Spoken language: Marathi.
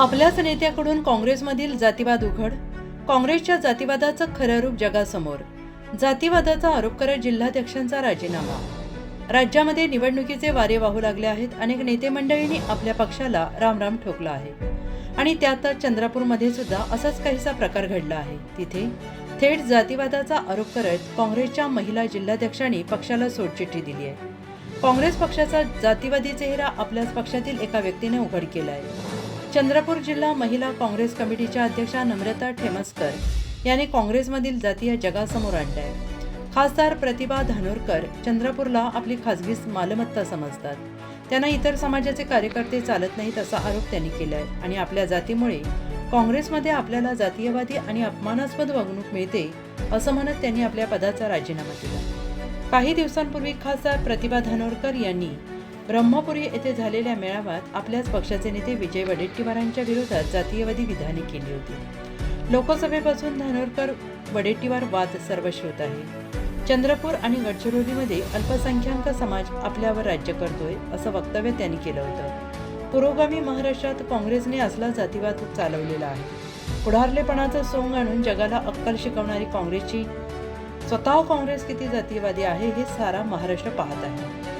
आपल्याच नेत्याकडून काँग्रेसमधील जातीवाद उघड काँग्रेसच्या जातीवादाचं खरं रूप जगासमोर जातीवादाचा आरोप करत जिल्हाध्यक्षांचा राजीनामा. राज्यामध्ये निवडणुकीचे वारे वाहू लागले आहेत अनेक नेते मंडळींनी आपल्या पक्षाला रामराम ठोकला आहे. आणि त्यातच चंद्रपूरमध्ये सुद्धा असाच काहीसा प्रकार घडला आहे. तिथे थेट जातीवादाचा आरोप करत काँग्रेसच्या महिला जिल्हाध्यक्षांनी पक्षाला सोडचिठ्ठी दिली आहे. काँग्रेस पक्षाचा जातीवादी चेहरा आपल्याच पक्षातील एका व्यक्तीने उघड केला आहे चंद्रपूर जिल्हा महिला काँग्रेस कमिटीच्या अध्यक्षा नम्रता ठेमसकर यांनी काँग्रेसमधील जाती या जगासमोर आणलाय. खासदार प्रतिभा धानोरकर चंद्रपूरला आपली खासगी मालमत्ता समजतात. त्यांना इतर समाजाचे कार्यकर्ते चालत नाहीत असा आरोप त्यांनी केलाय आणि आपल्या जातीमुळे काँग्रेसमध्ये आपल्याला जातीयवादी आणि अपमानास्पद वागणूक मिळते असं म्हणत त्यांनी आपल्या पदाचा राजीनामा दिला. काही दिवसांपूर्वी खासदार प्रतिभा धानोरकर यांनी ब्रह्मपुरी येथे झालेल्या मेळाव्यात आपल्याच पक्षाचे नेते विजय वडेट्टीवारांच्या विरोधात जातीयवादी विधाने केली होती. लोकसभेपासून धानोरकर वडेट्टीवार वाद सर्वश्रुत आहे. चंद्रपूर आणि गडचिरोलीमध्ये अल्पसंख्याक समाज आपल्यावर राज्य करतोय असं वक्तव्य त्यांनी केलं होतं. पुरोगामी महाराष्ट्रात काँग्रेसने असला जातीवाद चालवलेला आहे. पुढारलेपणाचं सोंग आणून जगाला अक्कल शिकवणारी काँग्रेसची स्वतः काँग्रेस किती जातीयवादी आहे हे सारा महाराष्ट्र पाहत आहे.